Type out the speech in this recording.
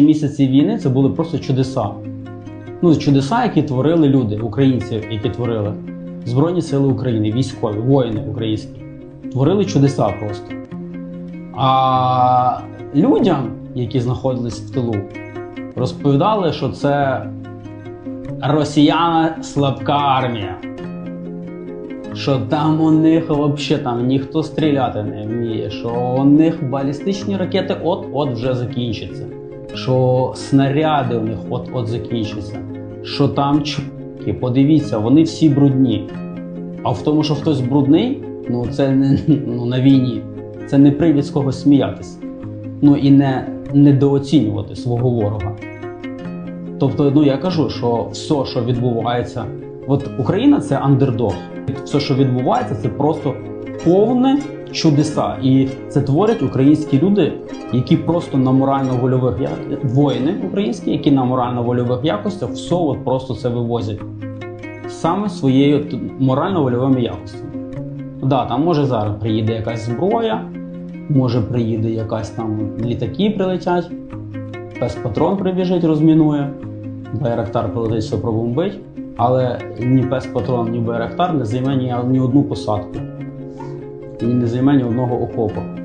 Місяці війни це були просто чудеса. Ну, чудеса, які творили люди, українці, які творили Збройні Сили України, військові, воїни українські. Творили чудеса просто. А людям, які знаходились в тилу, розповідали, що це росіяна слабка армія. Що там у них взагалі там ніхто стріляти не вміє, що у них балістичні ракети от-от вже закінчаться, що снаряди у них от-от закінчаться, що там чуваки, подивіться, вони всі брудні. А в тому, що хтось брудний, ну це не ну, на війні. Це не привід з когось сміятися. Ну і не недооцінювати свого ворога. Тобто, ну я кажу, що все, що відбувається, от Україна це андердог. Все, що відбувається, це просто повне чудеса. І це творять українські люди, які просто на морально-вольових я- воїни українські, які на морально-вольових якостях все от просто це вивозять саме своєю морально-вольовими якостями. Да, там може зараз приїде якась зброя, може приїде якась там літаки прилетять, пес-патрон прибіжить, розмінує, Байрактар прилетить все пробомбить, але ні пес-патрон, ні Байрактар не займе ні, ні одну посадку і не займе ні одного окопу.